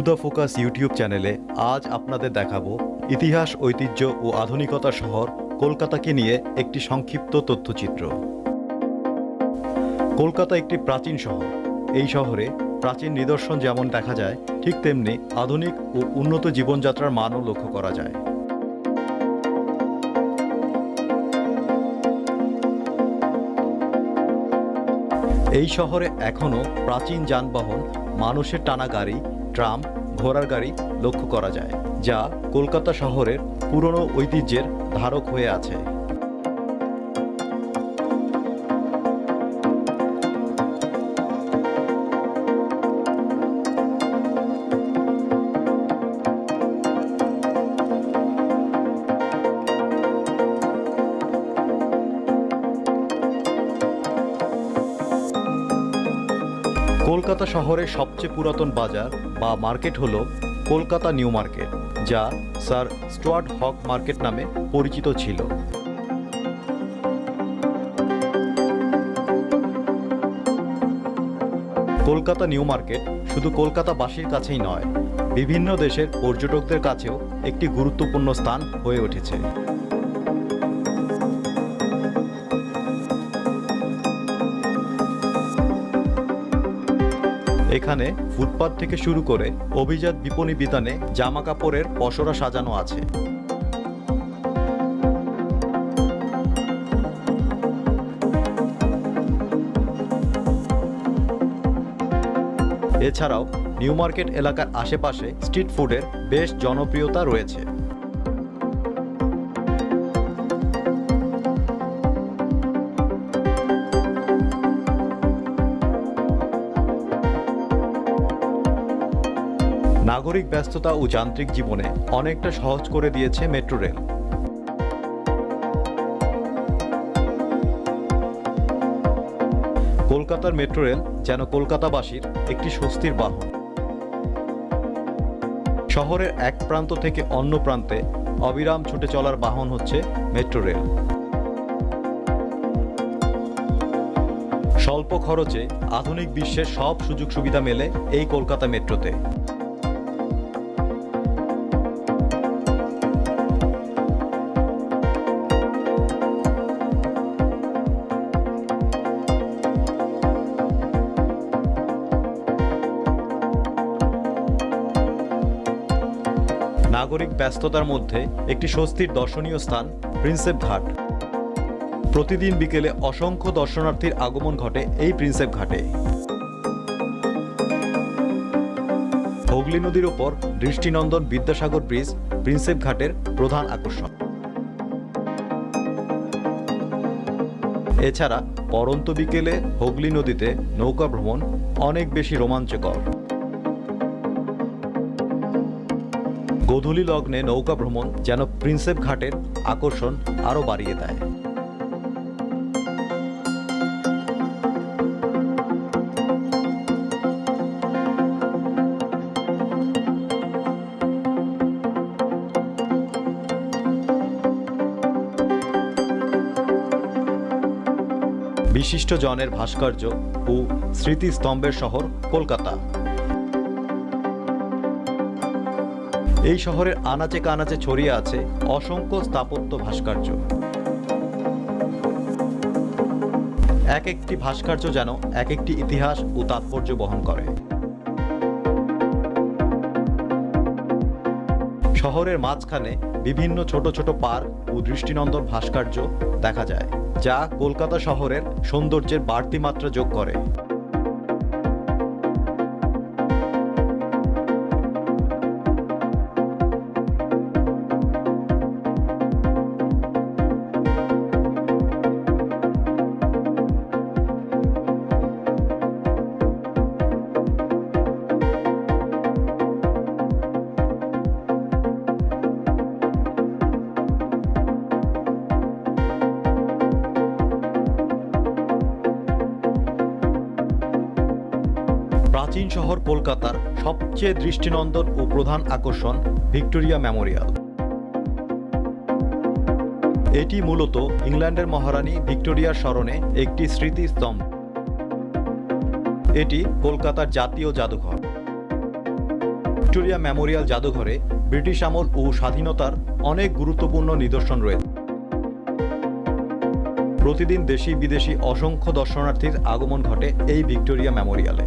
The focus YouTube চ্যানেলে আজ আপনাদের দেখাবো ইতিহাস, ঐতিহ্য ও আধুনিকতা শহর কলকাতাকে নিয়ে একটি সংক্ষিপ্ত তথ্যচিত্র। কলকাতা একটি প্রাচীন শহর। এই শহরে প্রাচীন নিদর্শন যেমন দেখা যায়, ঠিক তেমনি আধুনিক ও উন্নত জীবনযাত্রার মানও লক্ষ্য করা যায়। এই শহরে এখনও প্রাচীন যানবাহন, মানুষের টানা গাড়ি ট্রাম ঘোড়ার গাড়ি লক্ষ্য করা যায় যা কলকাতা শহরের পুরনো ঐতিহ্যের ধারক হয়ে আছে। কলকাতা শহরের সবচেয়ে পুরাতন বাজার বা মার্কেট হলো কলকাতা নিউ মার্কেট, যা স্যার স্টুয়ার্ট হক মার্কেট নামে পরিচিত ছিল। কলকাতা নিউ মার্কেট শুধু কলকাতাবাসীর কাছেই নয়, বিভিন্ন দেশের পর্যটকদের কাছেও একটি গুরুত্বপূর্ণ স্থান হয়ে উঠেছে। এখানে ফুটপাত থেকে শুরু করে অভিজাত বিপণী বিতানে জামা কাপড়ের পসরা সাজানো আছে। এছাড়াও নিউ মার্কেট এলাকার আশেপাশে স্ট্রিট ফুডের বেশ জনপ্রিয়তা রয়েছে। নাগরিক ব্যস্ততা ও যান্ত্রিক জীবনে অনেকটা সহজ করে দিয়েছে মেট্রো রেল। কলকাতার মেট্রো রেল যেন কলকাতাবাসীর একটি স্বস্তির বাহন। শহরের এক প্রান্ত থেকে অন্য প্রান্তে অবিরাম ছুটে চলার বাহন হচ্ছে মেট্রো রেল। স্বল্প খরচে আধুনিক বিশ্বের সব সুযোগ সুবিধা মেলে এই কলকাতা মেট্রোতে। নাগরিক ব্যস্ততার মধ্যে একটি স্বস্তির দর্শনীয় স্থান, প্রিন্সেপ ঘাট। প্রতিদিন বিকেলে অসংখ্য দর্শনার্থীর আগমন ঘটে এই প্রিন্সেপ ঘাটে। হুগলি নদীর ওপর দৃষ্টিনন্দন বিদ্যাসাগর ব্রিজ প্রিন্সেপ ঘাটের প্রধান আকর্ষণ। এছাড়া পরন্ত বিকেলে হুগলি নদীতে নৌকা ভ্রমণ অনেক বেশি রোমাঞ্চকর। গোধূলি লগ্নে নৌকা ভ্রমণ যেন প্রিন্সেপ ঘাটের আকর্ষণ আরও বাড়িয়ে দেয়। বিশিষ্ট জনের ভাস্কর্য ও স্মৃতিস্তম্ভের শহর কলকাতা। এই শহরের আনাচে কানাচে ছড়িয়ে আছে অসংখ্য স্থাপত্য ভাস্কর্য। এক একটি ভাস্কর্য যেন এক একটি ইতিহাস ও তাৎপর্য বহন করে। শহরের মাঝখানে বিভিন্ন ছোট ছোট পার্ক ও দৃষ্টিনন্দন ভাস্কর্য দেখা যায়, যা কলকাতা শহরের সৌন্দর্যের বাড়তি মাত্রা যোগ করে। প্রাচীন শহর কলকাতার সবচেয়ে দৃষ্টিনন্দন ও প্রধান আকর্ষণ ভিক্টোরিয়া মেমোরিয়াল। এটি মূলত ইংল্যান্ডের মহারানী ভিক্টোরিয়ার স্মরণে একটি স্মৃতিস্তম্ভ। এটি কলকাতার জাতীয় জাদুঘর। ভিক্টোরিয়া মেমোরিয়াল জাদুঘরে ব্রিটিশ আমল ও স্বাধীনতার অনেক গুরুত্বপূর্ণ নিদর্শন রয়েছে। প্রতিদিন দেশি বিদেশি অসংখ্য দর্শনার্থীর আগমন ঘটে এই ভিক্টোরিয়া মেমোরিয়ালে।